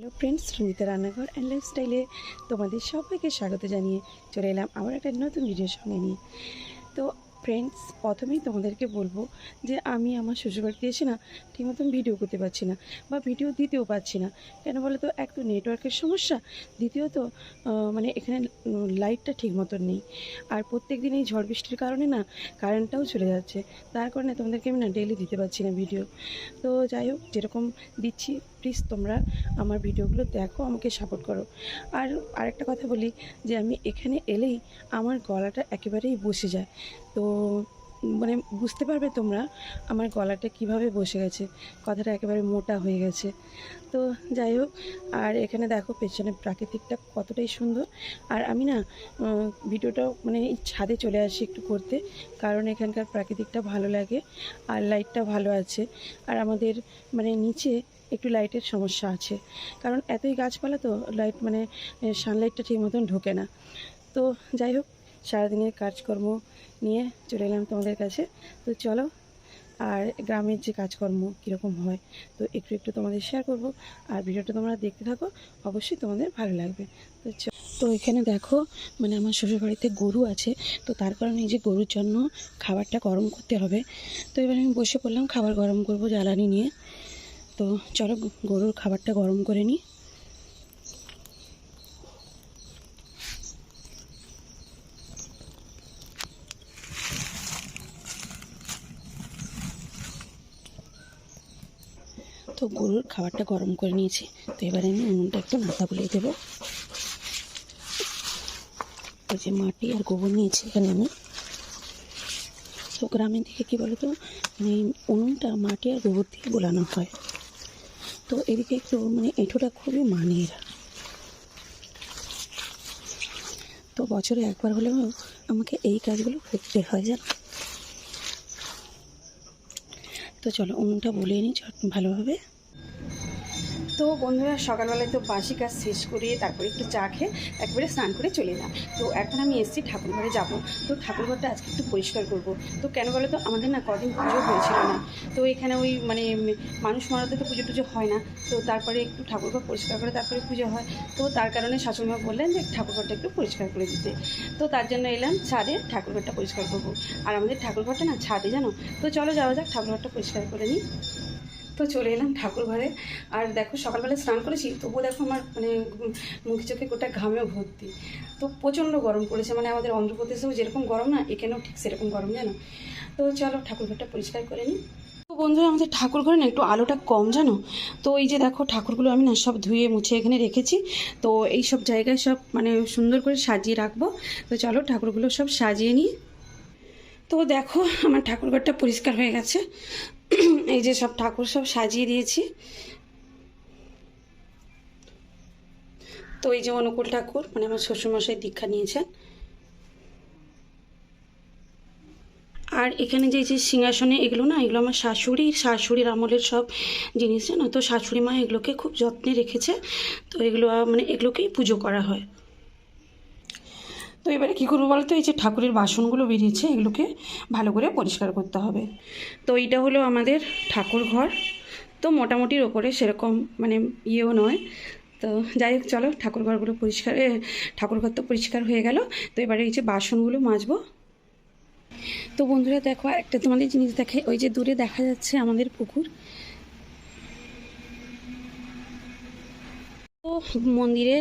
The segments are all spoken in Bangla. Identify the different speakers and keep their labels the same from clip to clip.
Speaker 1: হ্যালো ফ্রেন্ডস সুমিতা রান্নাঘর অ্যান্ড লাইফস্টাইলে তোমাদের সবাইকে স্বাগত জানিয়ে চলে এলাম আবার একটা নতুন ভিডিওর সঙ্গে নিয়ে। তো ফ্রেন্ডস প্রথমেই তোমাদেরকে বলব যে আমি আমার শ্বশুরবাড়িতে এসে না ঠিক মতন ভিডিও করতে পারছি না বা ভিডিও দিতেও পারছি না। কেন বলো তো এক তো নেটওয়ার্কের সমস্যা, দ্বিতীয়ত মানে এখানে লাইটটা ঠিক মতন নেই। আর প্রত্যেক দিন এই ঝড় বৃষ্টির কারণে না কারেন্টটাও চলে যাচ্ছে। তার কারণে তোমাদেরকে আমি না ডেলি দিতে পারছি না ভিডিও তো যাই হোক, যেরকম দিচ্ছি প্লিজ তোমরা আমার ভিডিওগুলো দেখো, আমাকে সাপোর্ট করো। আর আরেকটা কথা বলি যে আমি এখানে এলেই আমার গলাটা একেবারেই বসে যায়। তো মানে বুঝতে পারবে তোমরা আমার গলাটা কীভাবে বসে গেছে, কথাটা একেবারে মোটা হয়ে গেছে। তো যাই হোক, আর এখানে দেখো পেছনে প্রাকৃতিকটা কতটাই সুন্দর। আর আমি না ভিডিওটা মানে ছাদে চলে আসি একটু করতে, কারণ এখানকার প্রাকৃতিকটা ভালো লাগে আর লাইটটা ভালো আছে। আর আমাদের মানে নিচে একটু লাইটের সমস্যা আছে, কারণ এতই গাছপালা তো লাইট মানে সানলাইটটা ঠিক মতন ঢোকে না। তো যাই হোক সারাদিনের কাজকর্ম নিয়ে চলে এলাম তোমাদের কাছে। তো চলো, আর গ্রামের যে কাজকর্ম কীরকম হয়, তো একটু একটু তোমাদের শেয়ার করব। আর ভিডিওটা তোমরা দেখতে থাকো, অবশ্যই তোমাদের ভালো লাগবে। তো তো এখানে দেখো মানে আমার শ্বশুরবাড়িতে গরু আছে, তো তার কারণে এই যে গরুর জন্য খাবারটা গরম করতে হবে। তো এবার আমি বসে পড়লাম, খাবার গরম করব জ্বালানি নিয়ে। তো চলো, গরুর খাবারটা গরম করে নিই। তো গরুর খাবারটা গরম করে নিয়েছি। তো এবারে আমি উনুনটা একটু মাথা বুলিয়ে দেবো। ওই যে মাটি আর গোবর নিয়েছি এখানে আমি। তো গ্রামের দিকে কী বলো তো মানে উনুনটা মাটি আর গোবর দিয়ে বোলানো হয়। তো এদিকে একটু মানে এঁঠোটা খুবই মানের। তো বছরে একবার হলেও আমাকে এই কাজগুলো করতে হয় জানো? তো চলো উনুনটা বলে নিই ভালোভাবে। তো বন্ধুরা, সকালবেলায় তো বাসি কাজ শেষ করে তারপরে একটু চা খেয়ে একবারে স্নান করে চলে এলাম। তো এখন আমি এসেছি ঠাকুর ঘরে যাব। তো ঠাকুর ঘরটা আজকে একটু পরিষ্কার করব। তো কেন বলো তো আমাদের না কদিন পুজো হয়েছিল না। তো এখানে ওই মানে মানুষ মারাতে তো পুজো টুজো হয় না। তো তারপরে একটু ঠাকুর ঘর পরিষ্কার করে তারপরে পুজো হয়। তো তার কারণে শাশুড়িমা বললেন যে ঠাকুর ঘরটা একটু পরিষ্কার করে দিতে। তো তার জন্য এলাম ছাদে ঠাকুর ঘরটা পরিষ্কার করব। আর আমাদের ঠাকুর ঘরটা না ছাদে জানো? তো চলো যাওয়া যাক, ঠাকুর ঘরটা পরিষ্কার করে নিই। তো চলে এলাম ঠাকুর ঘরে। আর দেখো, সকালবেলা স্নান করেছি, তবুও দেখো আমার মানে মুখে চোখে গোটা ঘামেও ভর্তি। তো প্রচণ্ড গরম পড়েছে মানে আমাদের অন্ধ্রপ্রদেশেও যেরকম গরম না, এখানেও ঠিক সেরকম গরম, জানো? তো চলো ঠাকুর ঘরটা পরিষ্কার করে নিই। বন্ধুরা, আমাদের ঠাকুর ঘরে না একটু আলোটা কম, জানো? তো এই যে দেখো, ঠাকুরগুলো আমি না সব ধুয়ে মুছে এখানে রেখেছি। তো এই সব জায়গায় সব মানে সুন্দর করে সাজিয়ে রাখব। তো চলো ঠাকুরগুলো সব সাজিয়ে নিই। তো দেখো, আমার ঠাকুর ঘরটা পরিষ্কার হয়ে গেছে। এই যে সব ঠাকুর সব সাজিয়ে দিয়েছি। তো এই যে অনুকূল ঠাকুর মানে আমার শ্বশুরমশাই দীক্ষা নিয়েছেন। আর এখানে যে যে সিংহাসনে এগুলো না, এগুলো আমার শাশুড়ি, শাশুড়ির আমলের সব জিনিস, জানো তো? শাশুড়ি মা এগুলোকে খুব যত্নে রেখেছে। তো এগুলো মানে এগুলোকেই পুজো করা হয়। তো এবারে কী করব বলো তো এই যে ঠাকুরের বাসনগুলো বেরিয়েছে এগুলোকে ভালো করে পরিষ্কার করতে হবে। তো এইটা হলো আমাদের ঠাকুর ঘর। তো মোটামুটির ওপরে সেরকম মানে ইয়েও নয়। তো যাই হোক, চলো ঠাকুর ঘরগুলো পরিষ্কার ঠাকুর ঘর তো পরিষ্কার হয়ে গেল। তো এবারে এই যে বাসনগুলো মাজবো। তো বন্ধুরা দেখো, একটা তোমাদের জিনিস দেখে, ওই যে দূরে দেখা যাচ্ছে আমাদের পুকুর। তো মন্দিরে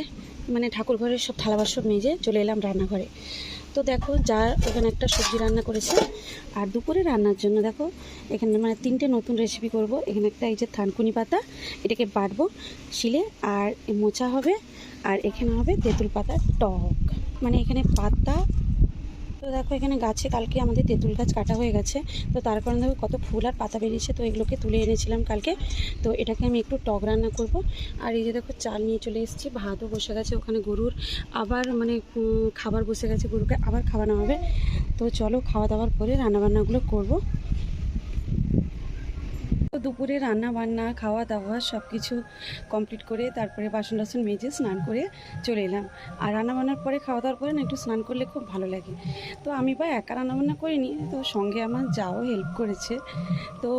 Speaker 1: মানে ঠাকুর ঘরের সব থালা বাসন মেজে চলে এলাম রান্নাঘরে। তো দেখো যা ওখানে একটা সবজি রান্না করেছে, আর দুপুরে রান্নার জন্য দেখো এখানে মানে তিনটে নতুন রেসিপি করব। এখানে একটা এই যে থানকুনি পাতা, এটাকে বাটবো, শিলে, আর মোচা হবে, আর এখানে হবে তেঁতুল পাতার টক। মানে এখানে পাতা তো দেখো, এখানে গাছে কালকে আমাদের তেঁতুল গাছ কাটা হয়ে গেছে। তো তার কারণে দেখো, কত ফুল আর পাতা বেরিয়েছে, তো এগুলোকে তুলে এনেছিলাম কালকে। তো এটাকে আমি একটু টক রান্না করব। আর এই যে দেখো, চাল নিয়ে চলে এসেছি, ভাতও বসে গেছে ওখানে গরুর। আবার মানে খাবার বসে গেছে গরুকে, আবার খাওয়ানো হবে। তো চলো, খাওয়া দাওয়ার পরে রান্নাবান্নাগুলো করব। তো দুপুরে রান্না বান্না, খাওয়া দাওয়া সব কিছু কমপ্লিট করে তারপরে বাসন টাসন মেজে স্নান করে চলে এলাম। আর রান্না বান্নার পরে খাওয়া দাওয়ার পরে না একটু স্নান করলে খুব ভালো লাগে। তো আমি বা একা রান্নাবান্না করিনি, তো সঙ্গে আমার যাও হেল্প করেছে। তো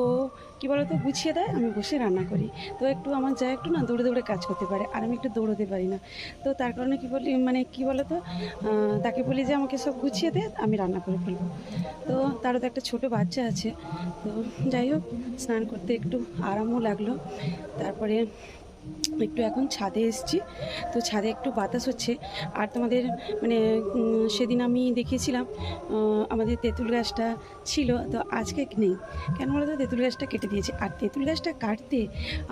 Speaker 1: কী বলতো, গুছিয়ে দেয়, আমি বসে রান্না করি। তো একটু আমার যা একটু না, দৌড়ে দৌড়ে কাজ করতে পারে, আর আমি একটু দৌড়োতে পারি না। তো তার কারণে কী বলি মানে কী বলতো তাকে বলি যে আমাকে সব গুছিয়ে দে, আমি রান্না করে ফেলব। তো তারও তো একটা ছোটো বাচ্চা আছে। তো যাই হোক, স্নান করতে একটু আরামও লাগল। তারপরে একটু এখন ছাদে এসেছি। তো ছাদে একটু বাতাস হচ্ছে। আর তোমাদের মানে সেদিন আমি দেখিয়েছিলাম আমাদের তেঁতুল গাছটা ছিল, তো আজকে নেই। কেন বলো তো? তেঁতুল গাছটা কেটে দিয়েছে। আর তেঁতুল গাছটা কাটতে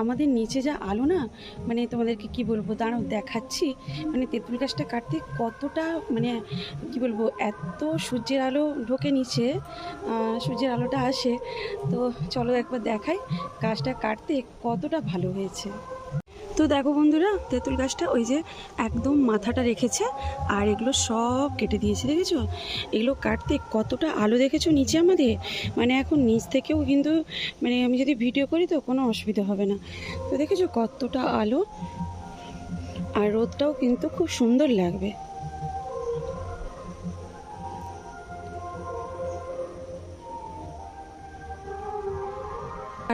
Speaker 1: আমাদের নিচে যা আলো না মানে তোমাদেরকে কি বলব? দাঁড়াও, দেখাচ্ছি। মানে তেঁতুল গাছটা কাটতে কতটা মানে কি বলব? এত সূর্যের আলো ঢোকে নিচে সূর্যের আলোটা আসে। তো চলো একবার দেখাই, গাছটা কাটতে কতটা ভালো হয়েছে। তো দেখো বন্ধুরা, তেঁতুল গাছটা ওই যে একদম মাথাটা রেখেছে আর এগুলো সব কেটে দিয়েছে, দেখেছ? এগুলো কাটতে কতটা আলো দেখেছ নিচে আমাদের? মানে এখন নিচ থেকেও কিন্তু মানে আমি যদি ভিডিও করি তো কোনো অসুবিধা হবে না। তো দেখেছ কতটা আলো? আর রোদটাও কিন্তু খুব সুন্দর লাগবে।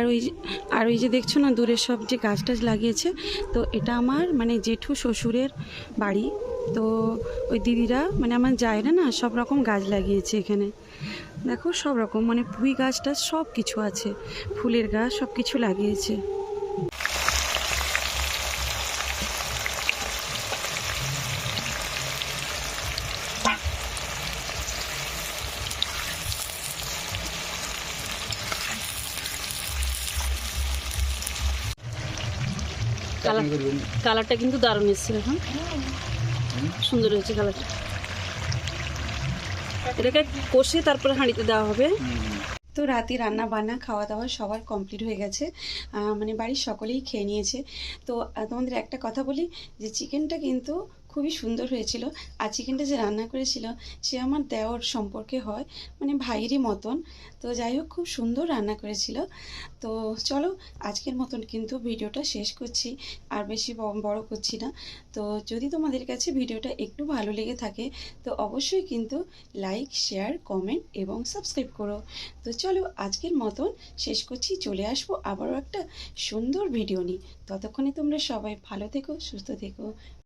Speaker 1: আর ওই আর ওই যে দেখছ না, দূরে সব যে গাছ টাছ লাগিয়েছে, তো এটা আমার মানে জেঠু শ্বশুরের বাড়ি। তো ওই দিদিরা মানে আমার জায়রা না, সব রকম গাছ লাগিয়েছে এখানে। দেখো, সব রকম মানে পুঁই গাছটা সব কিছু আছে। ফুলের গাছ সব কিছু লাগিয়েছে। কালার কালারটা কিন্তু দারুণ এসেছে এখন সুন্দর হয়েছে কালারটা। এটাকে কষে তারপরে হাঁড়িতে দেওয়া হবে। তো রাতে রান্না বান্না খাওয়া দাওয়া সবার কমপ্লিট হয়ে গেছে। মানে বাড়ির সকলেই খেয়ে নিয়েছে। তো তোমাদের একটা কথা বলি যে চিকেনটা কিন্তু খুবই সুন্দর হয়েছিল। আর চিকেনটা যে রান্না করেছিল, সে আমার দেওর সম্পর্কে হয় মানে ভাইয়েরই মতন। তো যাই হোক, খুব সুন্দর রান্না করেছিল। তো চলো, আজকের মতন কিন্তু ভিডিওটা শেষ করছি। আর বেশি বড় করছি না। তো যদি তোমাদের কাছে ভিডিওটা একটু ভালো লেগে থাকে, তো অবশ্যই কিন্তু লাইক, শেয়ার, কমেন্ট এবং সাবস্ক্রাইব করো। তো চলো, আজকের মতন শেষ করছি। চলে আসব আবারও একটা সুন্দর ভিডিও নিয়ে। ততক্ষণে তোমরা সবাই ভালো থেকো, সুস্থ থেকো।